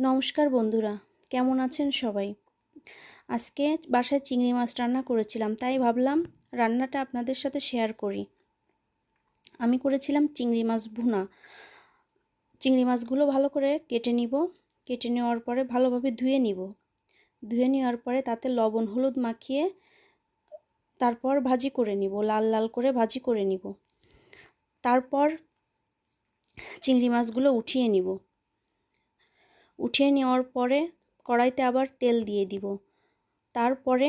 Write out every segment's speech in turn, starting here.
নমস্কার বন্ধুরা, কেমন আছেন সবাই? আজকে বাসায় চিংড়ি মাছ রান্না করেছিলাম, তাই ভাবলাম রান্নাটা আপনাদের সাথে শেয়ার করি। আমি করেছিলাম চিংড়ি মাছ ভুনা। চিংড়ি মাছগুলো ভালো করে কেটে নিব। কেটে নেওয়ার পরে ভালোভাবে ধুয়ে নিব। ধুয়ে নেওয়ার পরে তাতে লবণ, হলুদ মাখিয়ে তারপর ভাজি করে নিব, লাল লাল করে ভাজি করে নিব। তারপর চিংড়ি মাছগুলো উঠিয়ে নিব। উঠিয়ে নেওয়ার পরে কড়াইতে আবার তেল দিয়ে দিব। তারপরে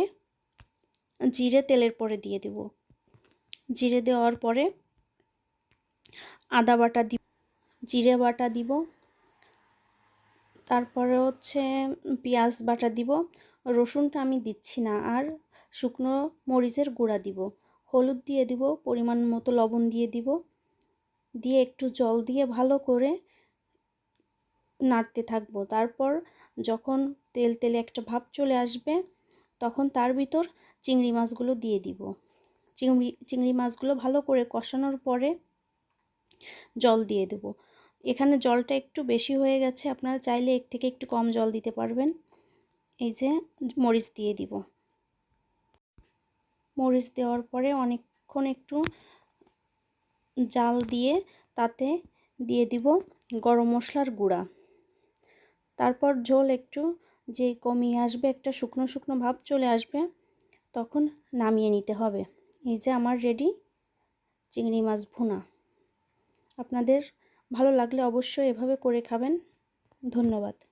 জিরে তেলের পরে দিয়ে দিব। জিরে দেওয়ার পরে আদা বাটা দিব জিরে বাটা দিব। তারপরে হচ্ছে পেঁয়াজ বাটা দিব। রসুনটা আমি দিচ্ছি না, আর শুকনো মরিচের গুঁড়া দিব। হলুদ দিয়ে দিব, পরিমাণ মতো লবণ দিয়ে দিব। দিয়ে একটু জল দিয়ে ভালো করে নাড়তে থাকব। তারপর যখন তেল তেলে একটা ভাব চলে আসবে, তখন তার ভিতর চিংড়ি মাছগুলো দিয়ে দিব। চিংড়ি চিংড়ি মাছগুলো ভালো করে কষানোর পরে জল দিয়ে দেব। এখানে জলটা একটু বেশি হয়ে গেছে, আপনারা চাইলে এক থেকে একটু কম জল দিতে পারবেন। এই যে মরিচ দিয়ে দিব। মরিচ দেওয়ার পরে অনেকক্ষণ একটু জাল দিয়ে তাতে দিয়ে দিব গরম মশলার গুঁড়া। তারপর ঝোল একটু, যে কমিয়ে আসবে একটা শুকনো শুকনো ভাব চলে আসবে, তখন নামিয়ে নিতে হবে। এই যে আমার রেডি চিংড়ি মাছ ভুনা। আপনাদের ভালো লাগলে অবশ্যই এভাবে করে খাবেন। ধন্যবাদ।